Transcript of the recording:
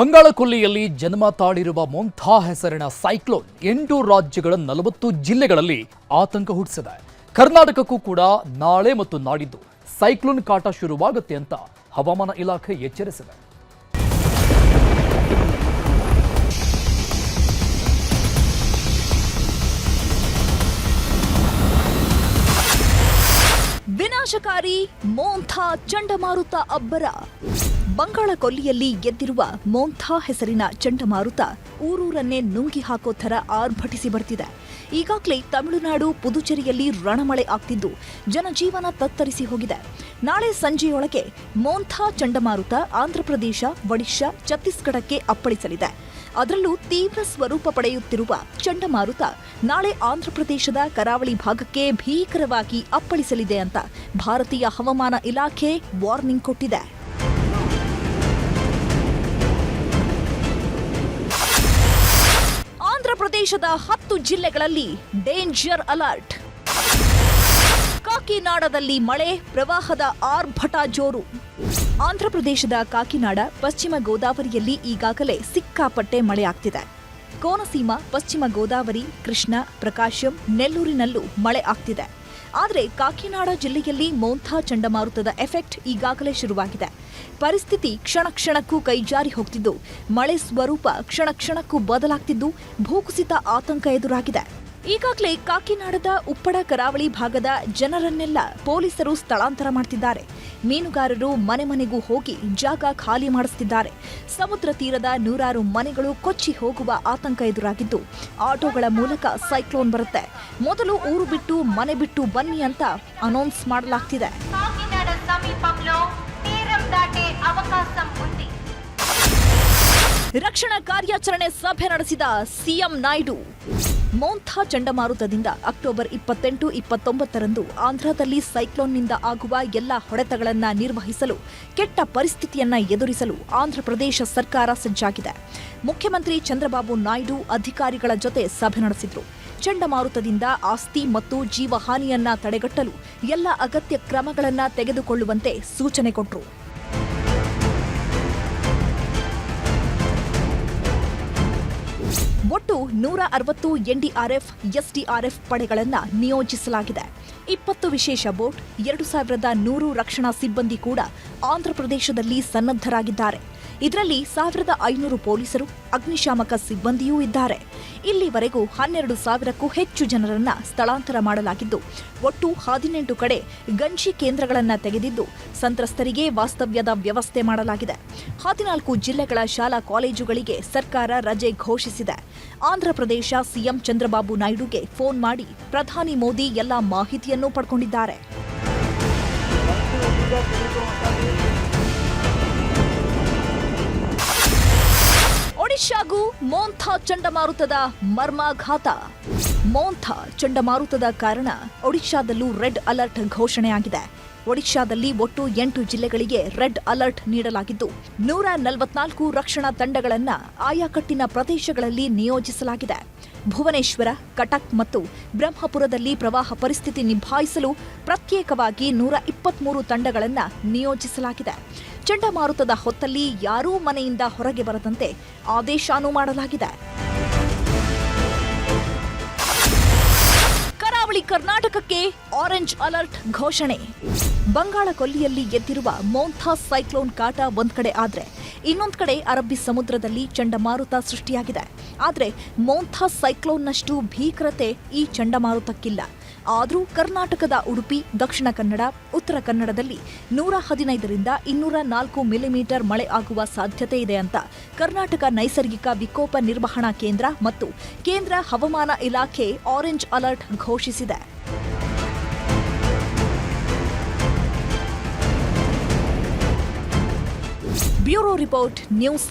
ಬಂಗಾಳ ಕೊಲ್ಲಿಯಲ್ಲಿ ಜನ್ಮ ತಾಳಿರುವ ಮೊಂಥಾ ಹೆಸರಿನ ಸೈಕ್ಲೋನ್ ಎಂಟು ರಾಜ್ಯಗಳ ನಲವತ್ತು ಜಿಲ್ಲೆಗಳಲ್ಲಿ ಆತಂಕ ಹುಟ್ಟಿಸಿದೆ. ಕರ್ನಾಟಕಕ್ಕೂ ಕೂಡ ನಾಳೆ ಮತ್ತು ನಾಡಿದ್ದು ಸೈಕ್ಲೋನ್ ಕಾಟ ಶುರುವಾಗುತ್ತೆ ಅಂತ ಹವಾಮಾನ ಇಲಾಖೆ ಎಚ್ಚರಿಸಿದೆ. ವಿನಾಶಕಾರಿ ಮೋಂಥಾ ಚಂಡಮಾರುತ ಅಬ್ಬರ. ಬಂಗಾಳ ಕೊಲ್ಲಿಯಲ್ಲಿ ಎದ್ದಿರುವ ಮೋಂಥಾ ಹೆಸರಿನ ಚಂಡಮಾರುತ ಊರೂರನ್ನೇ ನುಂಗಿ ಹಾಕೋ ಥರ ಆರ್ಭಟಿಸಿ ಬರ್ತಿದೆ. ಈಗಾಗಲೇ ತಮಿಳುನಾಡು, ಪುದುಚೇರಿಯಲ್ಲಿ ರಣಮಳೆ ಆಗ್ತಿದ್ದು, ಜನಜೀವನ ತತ್ತರಿಸಿ ಹೋಗಿದೆ. ನಾಳೆ ಸಂಜೆಯೊಳಗೆ ಮೋಂಥಾ ಚಂಡಮಾರುತ ಆಂಧ್ರಪ್ರದೇಶ, ಒಡಿಶಾ, ಛತ್ತೀಸ್ಗಢಕ್ಕೆ ಅಪ್ಪಳಿಸಲಿದೆ. ಅದರಲ್ಲೂ ತೀವ್ರ ಸ್ವರೂಪ ಪಡೆಯುತ್ತಿರುವ ಚಂಡಮಾರುತ ನಾಳೆ ಆಂಧ್ರಪ್ರದೇಶದ ಕರಾವಳಿ ಭಾಗಕ್ಕೆ ಭೀಕರವಾಗಿ ಅಪ್ಪಳಿಸಲಿದೆ ಅಂತ ಭಾರತೀಯ ಹವಾಮಾನ ಇಲಾಖೆ ವಾರ್ನಿಂಗ್ ಕೊಟ್ಟಿದೆ. ಆಂಧ್ರಪ್ರದೇಶದ ಹತ್ತು ಜಿಲ್ಲೆಗಳಲ್ಲಿ ಡೇಂಜರ್ ಅಲರ್ಟ್ ಕಾಕಿನಾಡದಲ್ಲಿ ಮಳೆ, ಪ್ರವಾಹದ ಆರ್ಭಟ ಜೋರು. ಆಂಧ್ರಪ್ರದೇಶದ ಕಾಕಿನಾಡ, ಪಶ್ಚಿಮ ಗೋದಾವರಿಯಲ್ಲಿ ಈಗಾಗಲೇ ಸಿಕ್ಕಾಪಟ್ಟೆ ಮಳೆ ಆಗ್ತಿದೆ. ಕೋನಸೀಮ, ಪಶ್ಚಿಮ ಗೋದಾವರಿ, ಕೃಷ್ಣ, ಪ್ರಕಾಶಂ, ನೆಲ್ಲೂರಿನಲ್ಲೂ ಮಳೆ ಆಗ್ತಿದೆ. ಆದರೆ ಕಾಕಿನಾಡ ಜಿಲ್ಲೆಯಲ್ಲಿ ಮೋಂಥಾ ಚಂಡಮಾರುತದ ಎಫೆಕ್ಟ್ ಈಗಾಗಲೇ ಶುರುವಾಗಿದೆ. ಪರಿಸ್ಥಿತಿ ಕ್ಷಣ ಕ್ಷಣಕ್ಕೂ ಕೈಜಾರಿ ಹೋಗ್ತಿದ್ದು. ಮಳೆ ಸ್ವರೂಪ ಕ್ಷಣ ಕ್ಷಣಕ್ಕೂ ಬದಲಾಗ್ತಿದ್ದು. ಭೂಕುಸಿತ ಆತಂಕ ಎದುರಾಗಿದೆ. ಈಗಾಗಲೇ ಕಾಕಿನಾಡದ ಉಪ್ಪಡ ಕರಾವಳಿ ಭಾಗದ ಜನರನ್ನೆಲ್ಲ ಪೊಲೀಸರು ಸ್ಥಳಾಂತರ ಮಾಡುತ್ತಿದ್ದಾರೆ ಮೀನುಗಾರರು ಮನೆ ಮನೆಗೂ ಹೋಗಿ ಜಾಗ ಖಾಲಿ ಮಾಡಿಸುತ್ತಿದ್ದಾರೆ ಸಮುದ್ರ ತೀರದ ನೂರಾರು ಮನೆಗಳು ಕೊಚ್ಚಿ ಹೋಗುವ ಆತಂಕ ಎದುರಾಗಿದ್ದು ಆಟೋಗಳ ಮೂಲಕ ಸೈಕ್ಲೋನ್ ಬರುತ್ತೆ. ಮೊದಲು ಊರು ಬಿಟ್ಟು ಮನೆ ಬಿಟ್ಟು ಬನ್ನಿ ಅಂತ ಅನೌನ್ಸ್ ಮಾಡಲಾಗ್ತಿದೆ. ರಕ್ಷಣಾ ಕಾರ್ಯಾಚರಣೆ ಸಭೆ ನಡೆಸಿದ ಸಿಎಂ ನಾಯ್ಡು. ಮೋಂಥಾ ಚಂಡಮಾರುತದಿಂದ ಅಕ್ಟೋಬರ್ ಇಪ್ಪತ್ತೆಂಟು, ಇಪ್ಪತ್ತೊಂಬತ್ತರಂದು ಆಂಧ್ರದಲ್ಲಿ ಸೈಕ್ಲೋನ್ನಿಂದ ಆಗುವ ಎಲ್ಲ ಹೊಡೆತಗಳನ್ನು ನಿರ್ವಹಿಸಲು, ಕೆಟ್ಟ ಪರಿಸ್ಥಿತಿಯನ್ನ ಎದುರಿಸಲು ಆಂಧ್ರಪ್ರದೇಶ ಸರ್ಕಾರ ಸಜ್ಜಾಗಿದೆ. ಮುಖ್ಯಮಂತ್ರಿ ಚಂದ್ರಬಾಬು ನಾಯ್ಡು ಅಧಿಕಾರಿಗಳ ಜೊತೆ ಸಭೆ ನಡೆಸಿದರು. ಚಂಡಮಾರುತದಿಂದ ಆಸ್ತಿ ಮತ್ತು ಜೀವಹಾನಿಯನ್ನ ತಡೆಗಟ್ಟಲು ಎಲ್ಲ ಅಗತ್ಯ ಕ್ರಮಗಳನ್ನು ತೆಗೆದುಕೊಳ್ಳುವಂತೆ ಸೂಚನೆ ಕೊಟ್ಟರು ಒಟ್ಟು ನೂರ ಅರವತ್ತು ಎನ್ಡಿಆರ್ಎಫ್, ಎಸ್ಡಿಆರ್ಎಫ್ ಪಡೆಗಳನ್ನು ನಿಯೋಜಿಸಲಾಗಿದೆ. ಇಪ್ಪತ್ತು ವಿಶೇಷ ಬೋಟ್, ಎರಡು ಸಾವಿರದ ನೂರು ರಕ್ಷಣಾ ಸಿಬ್ಬಂದಿ ಕೂಡ ಆಂಧ್ರಪ್ರದೇಶದಲ್ಲಿ ಸನ್ನದ್ಧರಾಗಿದ್ದಾರೆ. ಇದರಲ್ಲಿ ಸಾವಿರದ ಐನೂರು ಪೊಲೀಸರು, ಅಗ್ನಿಶಾಮಕ ಸಿಬ್ಬಂದಿಯೂ ಇದ್ದಾರೆ. ಇಲ್ಲಿವರೆಗೂ ಹನ್ನೆರಡು ಸಾವಿರಕ್ಕೂ ಹೆಚ್ಚು ಜನರನ್ನ ಸ್ಥಳಾಂತರ ಮಾಡಲಾಗಿದ್ದು, ಒಟ್ಟು ಹದಿನೆಂಟು ಕಡೆ ಗಂಜಿ ಕೇಂದ್ರಗಳನ್ನು ತೆಗೆದಿದ್ದು ಸಂತ್ರಸ್ತರಿಗೆ ವಾಸ್ತವ್ಯದ ವ್ಯವಸ್ಥೆ ಮಾಡಲಾಗಿದೆ. ಹದಿನಾಲ್ಕು ಜಿಲ್ಲೆಗಳ ಶಾಲಾ ಕಾಲೇಜುಗಳಿಗೆ ಸರ್ಕಾರ ರಜೆ ಘೋಷಿಸಿದೆ. ಆಂಧ್ರಪ್ರದೇಶ ಸಿಎಂ ಚಂದ್ರಬಾಬು ನಾಯ್ಡುಗೆ ಫೋನ್ ಮಾಡಿ ಪ್ರಧಾನಿ ಮೋದಿ ಎಲ್ಲ ಮಾಹಿತಿಯನ್ನು ಪಡ್ಕೊಂಡಿದ್ದಾರೆ. ಒಡಿಶಾಗೂ ಮೋಂಥಾ ಚಂಡಮಾರುತದ ಮರ್ಮಾಘಾತ. ಮೋಂಥಾ ಚಂಡಮಾರುತದ ಕಾರಣ ಒಡಿಶಾದಲ್ಲೂ ರೆಡ್ ಅಲರ್ಟ್ ಘೋಷಣೆಯಾಗಿದೆ. ಒಡಿಶಾದಲ್ಲಿ ಒಟ್ಟು ಎಂಟು ಜಿಲ್ಲೆಗಳಿಗೆ ರೆಡ್ ಅಲರ್ಟ್ ನೀಡಲಾಗಿದ್ದು, ನೂರ ನಲವತ್ನಾಲ್ಕು ರಕ್ಷಣಾ ತಂಡಗಳನ್ನು ಆಯಾಕಟ್ಟಿನ ಪ್ರದೇಶಗಳಲ್ಲಿ ನಿಯೋಜಿಸಲಾಗಿದೆ. ಭುವನೇಶ್ವರ, ಕಟಕ್ ಮತ್ತು ಬ್ರಹ್ಮಪುರದಲ್ಲಿ ಪ್ರವಾಹ ಪರಿಸ್ಥಿತಿ ನಿಭಾಯಿಸಲು ಪ್ರತ್ಯೇಕವಾಗಿ ನೂರ ಇಪ್ಪತ್ಮೂರು ತಂಡಗಳನ್ನು ನಿಯೋಜಿಸಲಾಗಿದೆ. ಚಂಡಮಾರುತದ ಹೊತ್ತಲ್ಲಿ ಯಾರೂ ಮನೆಯಿಂದ ಹೊರಗೆ ಬರದಂತೆ ಆದೇಶಾನು ಮಾಡಲಾಗಿದೆ. ಕರಾವಳಿ ಕರ್ನಾಟಕಕ್ಕೆ ಆರೆಂಜ್ ಅಲರ್ಟ್ ಘೋಷಣೆ. ಬಂಗಾಳ ಕೊಲ್ಲಿಯಲ್ಲಿ ಎದ್ದಿರುವ ಮೌಂಥಾಸ್ ಸೈಕ್ಲೋನ್ ಕಾಟ ಒಂದ್ ಕಡೆ ಆದರೆ ಇನ್ನೊಂದು ಕಡೆ ಅರಬ್ಬಿ ಸಮುದ್ರದಲ್ಲಿ ಚಂಡಮಾರುತ ಸೃಷ್ಟಿಯಾಗಿದೆ. ಆದರೆ ಮೌಂಥಾಸ್ ಸೈಕ್ಲೋನ್ನಷ್ಟು ಭೀಕರತೆ ಈ ಚಂಡಮಾರುತಕ್ಕಿಲ್ಲ. ಆದರೂ ಕರ್ನಾಟಕದ ಉಡುಪಿ, ದಕ್ಷಿಣ ಕನ್ನಡ, ಉತ್ತರ ಕನ್ನಡದಲ್ಲಿ ನೂರ ಹದಿನೈದರಿಂದ ಇನ್ನೂರ ನಾಲ್ಕು ಮಿಲಿಮೀಟರ್ ಮಳೆ ಆಗುವ ಸಾಧ್ಯತೆ ಇದೆ ಅಂತ ಕರ್ನಾಟಕ ನೈಸರ್ಗಿಕ ವಿಕೋಪ ನಿರ್ವಹಣಾ ಕೇಂದ್ರ ಮತ್ತು ಕೇಂದ್ರ ಹವಾಮಾನ ಇಲಾಖೆ ಆರೆಂಜ್ ಅಲರ್ಟ್ ಘೋಷಿಸಿದೆ. Bureau report news